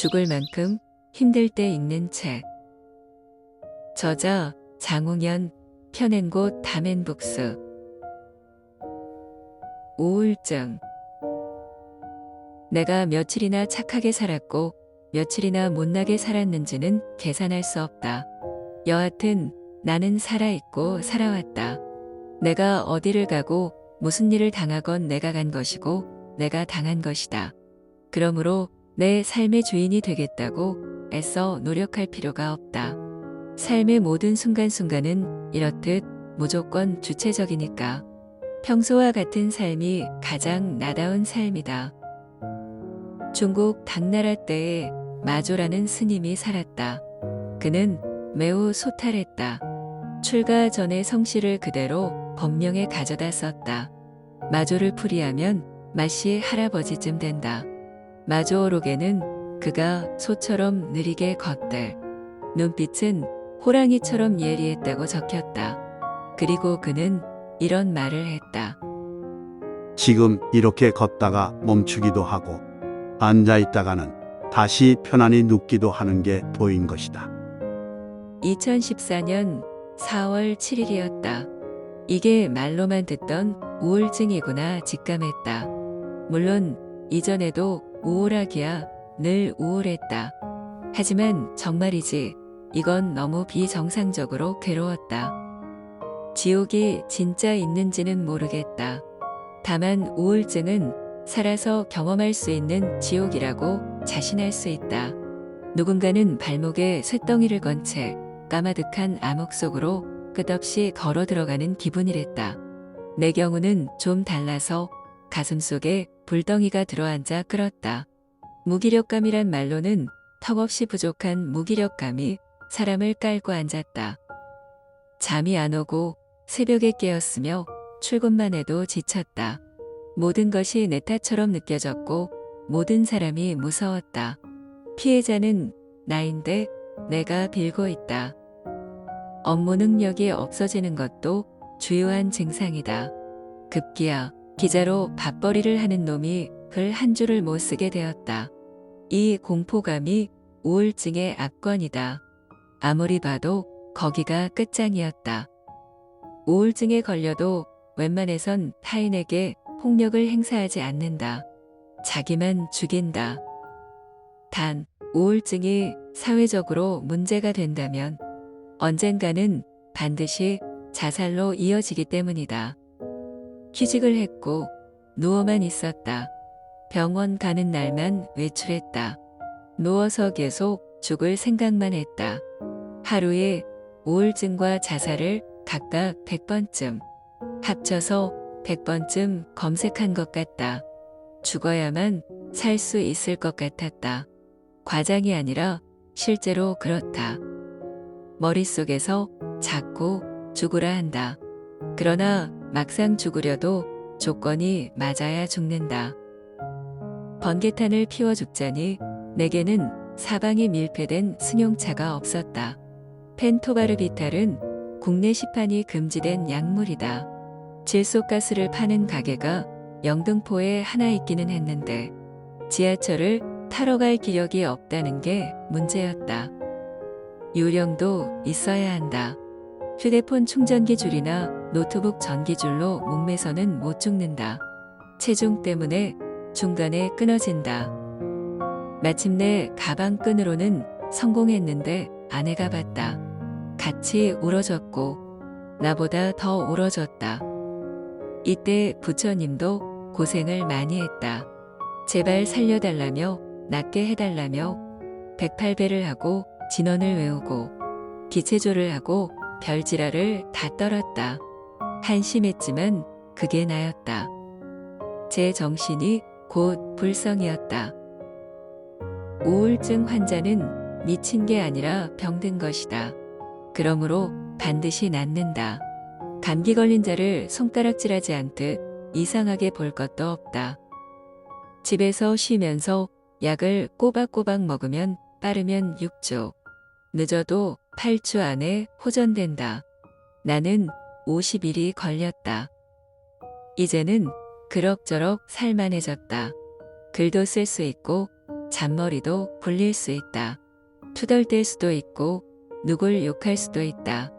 죽을 만큼 힘들 때 읽는 책. 저자 장웅현 펴낸 곳 다멘북스. 우울증. 내가 며칠이나 착하게 살았고 며칠이나 못나게 살았는지는 계산할 수 없다. 여하튼 나는 살아있고 살아왔다. 내가 어디를 가고 무슨 일을 당하건 내가 간 것이고 내가 당한 것이다. 그러므로 내 삶의 주인이 되겠다고 애써 노력할 필요가 없다. 삶의 모든 순간순간은 이렇듯 무조건 주체적이니까. 평소와 같은 삶이 가장 나다운 삶이다. 중국 당나라 때에 마조라는 스님이 살았다. 그는 매우 소탈했다. 출가 전에 성씨를 그대로 법명에 가져다 썼다. 마조를 풀이하면 맛이 할아버지쯤 된다. 마조오록에는 그가 소처럼 느리게 걷들, 눈빛은 호랑이처럼 예리했다고 적혔다. 그리고 그는 이런 말을 했다. 지금 이렇게 걷다가 멈추기도 하고 앉아 있다가는 다시 편안히 눕기도 하는 게 보인 것이다. 2014년 4월 7일이었다. 이게 말로만 듣던 우울증이구나 직감했다. 물론 이전에도 우울하기야 늘 우울했다. 하지만 정말이지 이건 너무 비정상적으로 괴로웠다. 지옥이 진짜 있는지는 모르겠다. 다만 우울증은 살아서 경험할 수 있는 지옥이라고 자신할 수 있다. 누군가는 발목에 쇳덩이를 건 채 까마득한 암흑 속으로 끝없이 걸어 들어가는 기분이랬다. 내 경우는 좀 달라서 가슴 속에 불덩이가 들어앉아 끓었다. 무기력감이란 말로는 턱없이 부족한 무기력감이 사람을 깔고 앉았다. 잠이 안 오고 새벽에 깨었으며 출근만 해도 지쳤다. 모든 것이 내 탓처럼 느껴졌고 모든 사람이 무서웠다. 피해자는 나인데 내가 빌고 있다. 업무 능력이 없어지는 것도 주요한 증상이다. 급기야 기자로 밥벌이를 하는 놈이 글 한 줄을 못 쓰게 되었다. 이 공포감이 우울증의 압권이다. 아무리 봐도 거기가 끝장이었다. 우울증에 걸려도 웬만해선 타인에게 폭력을 행사하지 않는다. 자기만 죽인다. 단, 우울증이 사회적으로 문제가 된다면 언젠가는 반드시 자살로 이어지기 때문이다. 휴직을 했고 누워만 있었다. 병원 가는 날만 외출했다. 누워서 계속 죽을 생각만 했다. 하루에 우울증과 자살을 각각 100번쯤 합쳐서 100번쯤 검색한 것 같다. 죽어야만 살 수 있을 것 같았다. 과장이 아니라 실제로 그렇다. 머릿속에서 자꾸 죽으라 한다. 그러나 막상 죽으려도 조건이 맞아야 죽는다. 번개탄을 피워 죽자니 내게는 사방이 밀폐된 승용차가 없었다. 펜토바르비탈은 국내 시판이 금지된 약물이다. 질소가스를 파는 가게가 영등포에 하나 있기는 했는데 지하철을 타러 갈 기력이 없다는 게 문제였다. 유령도 있어야 한다. 휴대폰 충전기 줄이나 노트북 전기줄로 목매서는 못 죽는다. 체중 때문에 중간에 끊어진다. 마침내 가방 끈으로는 성공했는데 아내가 봤다. 같이 울어졌고 나보다 더 울어졌다. 이때 부처님도 고생을 많이 했다. 제발 살려달라며 낫게 해달라며 108배를 하고 진원을 외우고 기체조를 하고 별지라를 다 떨었다. 한심했지만 그게 나였다. 제 정신이 곧 불성이었다. 우울증 환자는 미친 게 아니라 병든 것이다. 그러므로 반드시 낫는다. 감기 걸린 자를 손가락질하지 않듯 이상하게 볼 것도 없다. 집에서 쉬면서 약을 꼬박꼬박 먹으면 빠르면 6주, 늦어도 8주 안에 호전된다. 나는 50일이 걸렸다. 이제는 그럭저럭 살만해졌다. 글도 쓸 수 있고 잔머리도 굴릴 수 있다. 투덜댈 수도 있고 누굴 욕할 수도 있다.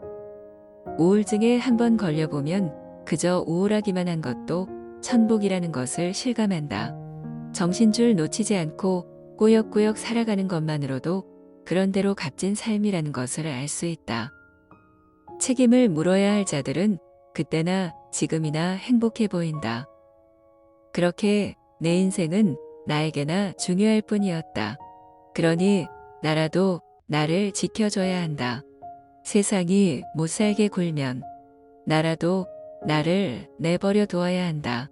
우울증에 한번 걸려보면 그저 우울하기만 한 것도 천복이라는 것을 실감한다. 정신줄 놓치지 않고 꾸역꾸역 살아가는 것만으로도 그런대로 값진 삶이라는 것을 알 수 있다. 책임을 물어야 할 자들은 그때나 지금이나 행복해 보인다. 그렇게 내 인생은 나에게나 중요할 뿐이었다. 그러니 나라도 나를 지켜줘야 한다. 세상이 못 살게 굴면 나라도 나를 내버려 두어야 한다.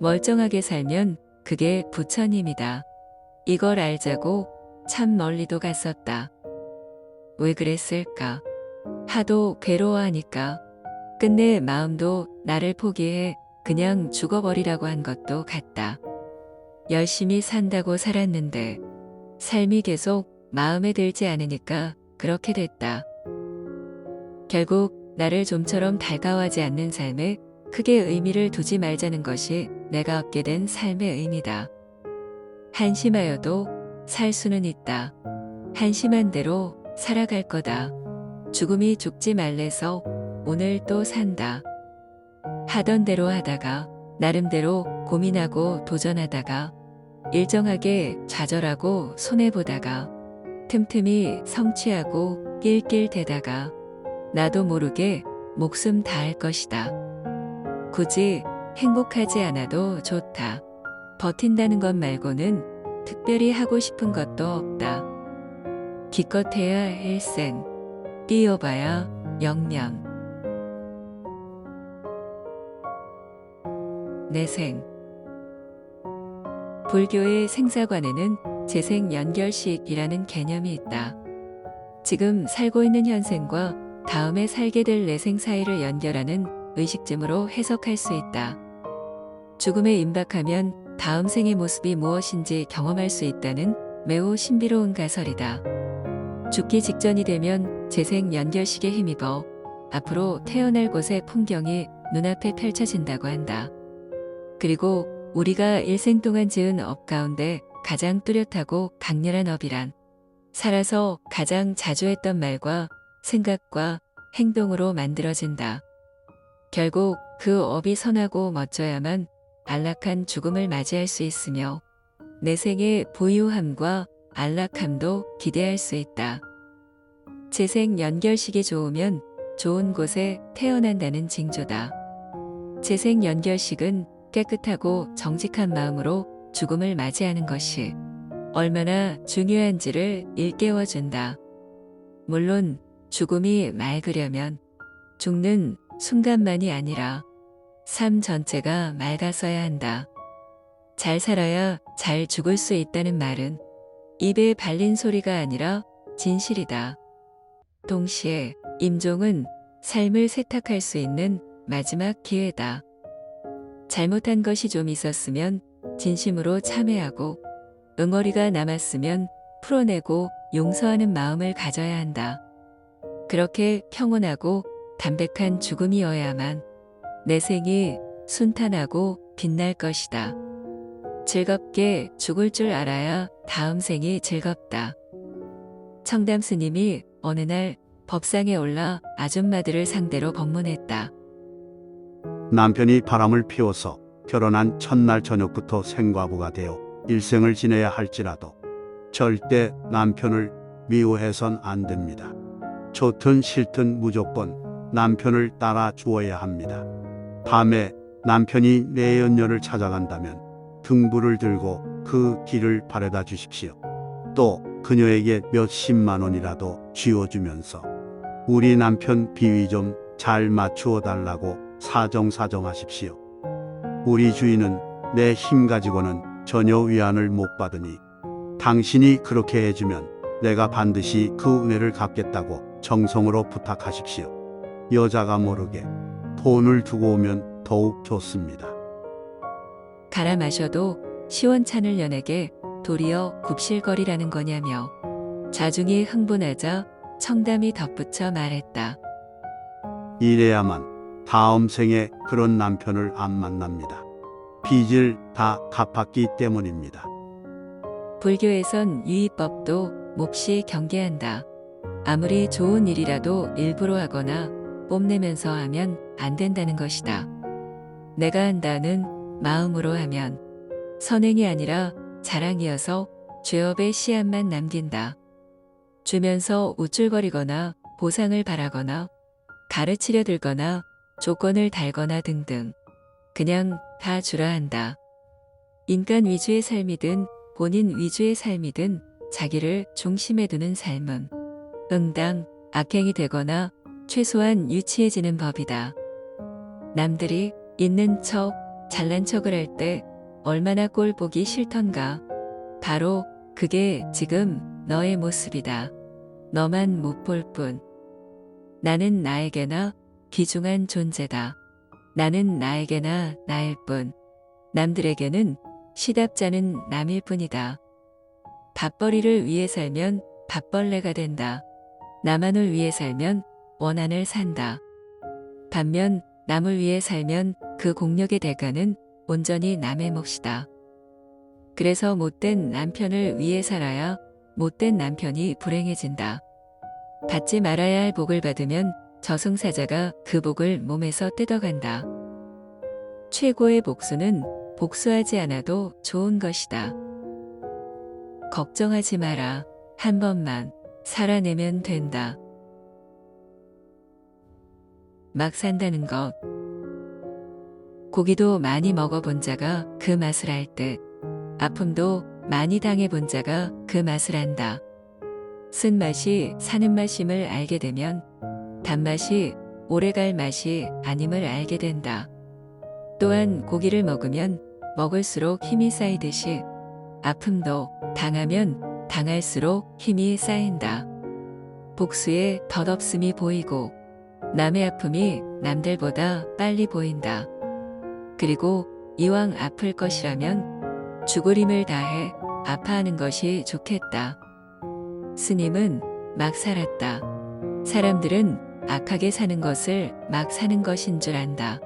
멀쩡하게 살면 그게 부처님이다. 이걸 알자고 참 멀리도 갔었다. 왜 그랬을까? 하도 괴로워하니까. 끝내 마음도 나를 포기해 그냥 죽어버리라고 한 것도 같다. 열심히 산다고 살았는데 삶이 계속 마음에 들지 않으니까 그렇게 됐다. 결국 나를 좀처럼 달가워하지 않는 삶에 크게 의미를 두지 말자는 것이 내가 얻게 된 삶의 의미다. 한심하여도 살 수는 있다. 한심한 대로 살아갈 거다. 죽음이 죽지 말래서 오늘 또 산다. 하던 대로 하다가 나름대로 고민하고 도전하다가 일정하게 좌절하고 손해보다가 틈틈이 성취하고 낄낄대다가 나도 모르게 목숨 다할 것이다. 굳이 행복하지 않아도 좋다. 버틴다는 것 말고는 특별히 하고 싶은 것도 없다. 기껏해야 일생, 뛰어봐야 영년. 내생. 불교의 생사관에는 재생 연결식이라는 개념이 있다. 지금 살고 있는 현생과 다음에 살게 될 내생 사이를 연결하는 의식쯤으로 해석할 수 있다. 죽음에 임박하면 다음 생의 모습이 무엇인지 경험할 수 있다는 매우 신비로운 가설이다. 죽기 직전이 되면 재생 연결식에 힘입어 앞으로 태어날 곳의 풍경이 눈앞에 펼쳐진다고 한다. 그리고 우리가 일생 동안 지은 업 가운데 가장 뚜렷하고 강렬한 업이란 살아서 가장 자주 했던 말과 생각과 행동으로 만들어진다. 결국 그 업이 선하고 멋져야만 안락한 죽음을 맞이할 수 있으며 내 생의 부유함과 안락함도 기대할 수 있다. 재생 연결식이 좋으면 좋은 곳에 태어난다는 징조다. 재생 연결식은 깨끗하고 정직한 마음으로 죽음을 맞이하는 것이 얼마나 중요한지를 일깨워준다. 물론 죽음이 맑으려면 죽는 순간만이 아니라 삶 전체가 맑아서야 한다. 잘 살아야 잘 죽을 수 있다는 말은 입에 발린 소리가 아니라 진실이다. 동시에 임종은 삶을 세탁할 수 있는 마지막 기회다. 잘못한 것이 좀 있었으면 진심으로 참회하고 응어리가 남았으면 풀어내고 용서하는 마음을 가져야 한다. 그렇게 평온하고 담백한 죽음이어야만 내 생이 순탄하고 빛날 것이다. 즐겁게 죽을 줄 알아야 다음 생이 즐겁다. 청담 스님이 어느 날 법상에 올라 아줌마들을 상대로 법문했다. 남편이 바람을 피워서 결혼한 첫날 저녁부터 생과부가 되어 일생을 지내야 할지라도 절대 남편을 미워해선 안 됩니다. 좋든 싫든 무조건 남편을 따라 주어야 합니다. 밤에 남편이 내연녀를 찾아간다면 등불을 들고 그 길을 바래다 주십시오. 또 그녀에게 몇십만 원이라도 쥐어주면서 우리 남편 비위 좀 잘 맞추어 달라고 사정사정하십시오. 우리 주인은 내 힘 가지고는 전혀 위안을 못 받으니 당신이 그렇게 해주면 내가 반드시 그 은혜를 갚겠다고 정성으로 부탁하십시오. 여자가 모르게 돈을 두고 오면 더욱 좋습니다. 갈아 마셔도 시원찮을 연에게 도리어 굽실거리라는 거냐며 자중이 흥분하자 청담이 덧붙여 말했다. 이래야만 다음 생에 그런 남편을 안 만납니다. 빚을 다 갚았기 때문입니다. 불교에선 유의법도 몹시 경계한다. 아무리 좋은 일이라도 일부러 하거나 뽐내면서 하면 안 된다는 것이다. 내가 한다는 마음으로 하면 선행이 아니라 자랑이어서 죄업의 씨앗만 남긴다. 주면서 우쭐거리거나 보상을 바라거나 가르치려 들거나 조건을 달거나 등등 그냥 다 주라 한다. 인간 위주의 삶이든 본인 위주의 삶이든 자기를 중심에 두는 삶은 응당 악행이 되거나 최소한 유치해지는 법이다. 남들이 있는 척 잘난 척을 할 때 얼마나 꼴 보기 싫던가. 바로 그게 지금 너의 모습이다. 너만 못 볼 뿐. 나는 나에게나 귀중한 존재다. 나는 나에게나 나일 뿐. 남들에게는 시답자는 남일 뿐이다. 밥벌이를 위해 살면 밥벌레가 된다. 나만을 위해 살면 원한을 산다. 반면 남을 위해 살면 그 공력의 대가는 온전히 남의 몫이다. 그래서 못된 남편을 위해 살아야 못된 남편이 불행해진다. 받지 말아야 할 복을 받으면 저승사자가 그 복을 몸에서 뜯어간다. 최고의 복수는 복수하지 않아도 좋은 것이다. 걱정하지 마라. 한 번만 살아내면 된다. 막 산다는 것. 고기도 많이 먹어본 자가 그 맛을 알 듯, 아픔도 많이 당해본 자가 그 맛을 안다. 쓴맛이 사는 맛임을 알게 되면 단맛이 오래갈 맛이 아님을 알게 된다. 또한 고기를 먹으면 먹을수록 힘이 쌓이듯이 아픔도 당하면 당할수록 힘이 쌓인다. 복수의 덧없음이 보이고 남의 아픔이 남들보다 빨리 보인다. 그리고 이왕 아플 것이라면 죽을 힘을 다해 아파하는 것이 좋겠다. 스님은 막 살았다. 사람들은 악하게 사는 것을 막 사는 것인 줄 안다.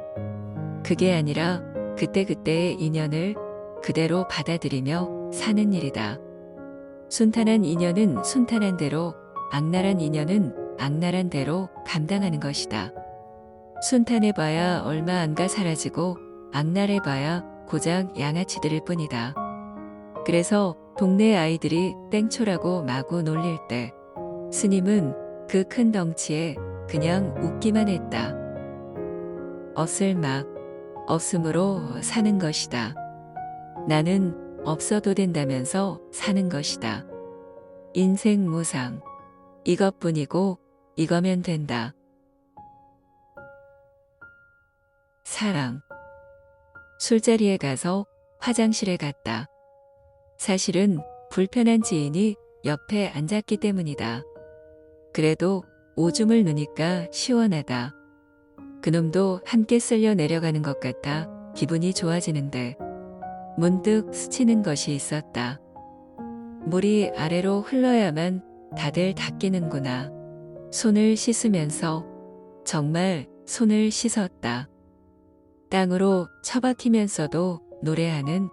그게 아니라 그때그때의 인연을 그대로 받아들이며 사는 일이다. 순탄한 인연은 순탄한 대로, 악랄한 인연은 악랄한 대로 감당하는 것이다. 순탄해봐야 얼마 안가 사라지고, 악랄해 봐야 고작 양아치들일 뿐이다. 그래서 동네 아이들이 땡초라고 마구 놀릴 때, 스님은 그 큰 덩치에 그냥 웃기만 했다. 없을 막, 없음으로 사는 것이다. 나는 없어도 된다면서 사는 것이다. 인생 무상. 이것뿐이고 이거면 된다. 사랑. 술자리에 가서 화장실에 갔다. 사실은 불편한 지인이 옆에 앉았기 때문이다. 그래도 오줌을 누니까 시원하다. 그놈도 함께 쓸려 내려가는 것 같아 기분이 좋아지는데 문득 스치는 것이 있었다. 물이 아래로 흘러야만 다들 닦이는구나. 손을 씻으면서 정말 손을 씻었다. 땅으로 처박히면서도 노래하는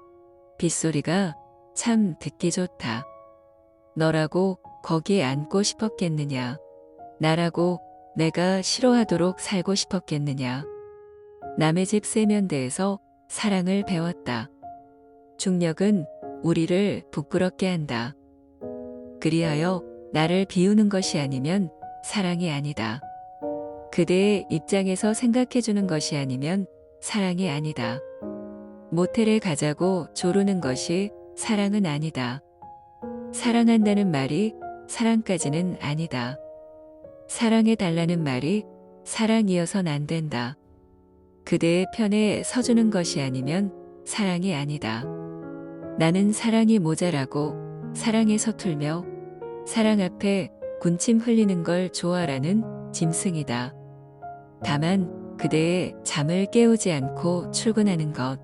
빗소리가 참 듣기 좋다. 너라고 거기에 앉고 싶었겠느냐. 나라고 내가 싫어하도록 살고 싶었겠느냐. 남의 집 세면대에서 사랑을 배웠다. 중력은 우리를 부끄럽게 한다. 그리하여 나를 비우는 것이 아니면 사랑이 아니다. 그대의 입장에서 생각해주는 것이 아니면 사랑이 아니다. 모텔에 가자고 조르는 것이 사랑은 아니다. 사랑한다는 말이 사랑까지는 아니다. 사랑해달라는 말이 사랑이어선 안 된다. 그대의 편에 서주는 것이 아니면 사랑이 아니다. 나는 사랑이 모자라고 사랑에 서툴며 사랑 앞에 군침 흘리는 걸 좋아라는 짐승이다. 다만 그대의 잠을 깨우지 않고 출근하는 것,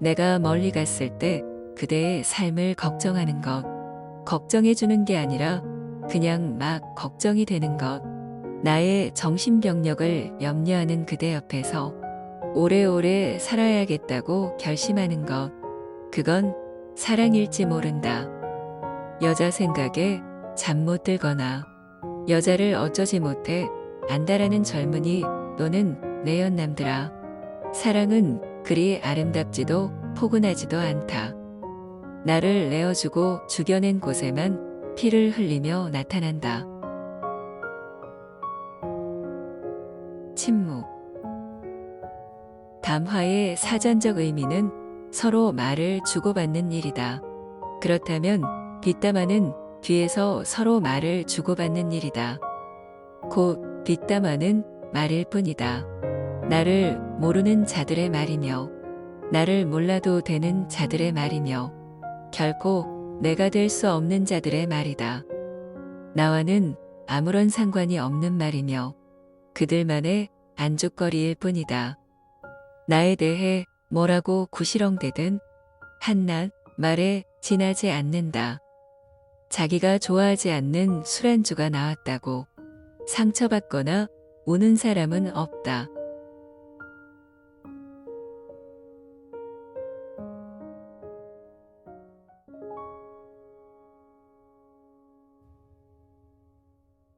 내가 멀리 갔을 때 그대의 삶을 걱정하는 것, 걱정해주는 게 아니라 그냥 막 걱정이 되는 것, 나의 정신병력을 염려하는 그대 옆에서 오래오래 살아야겠다고 결심하는 것, 그건 사랑일지 모른다. 여자 생각에 잠 못 들거나 여자를 어쩌지 못해 안다라는 젊은이 또는 내 연남들아. 사랑은 그리 아름답지도 포근하지도 않다. 나를 내어주고 죽여낸 곳에만 피를 흘리며 나타난다. 침묵. 담화의 사전적 의미는 서로 말을 주고받는 일이다. 그렇다면 빗담화는 뒤에서 서로 말을 주고받는 일이다. 곧 빗담화는 말일 뿐이다. 나를 모르는 자들의 말이며 나를 몰라도 되는 자들의 말이며 결코 내가 될 수 없는 자들의 말이다. 나와는 아무런 상관이 없는 말이며 그들만의 안주거리일 뿐이다. 나에 대해 뭐라고 구시렁대든 한낱 말에 지나지 않는다. 자기가 좋아하지 않는 술안주가 나왔다고 상처받거나 우는 사람은 없다.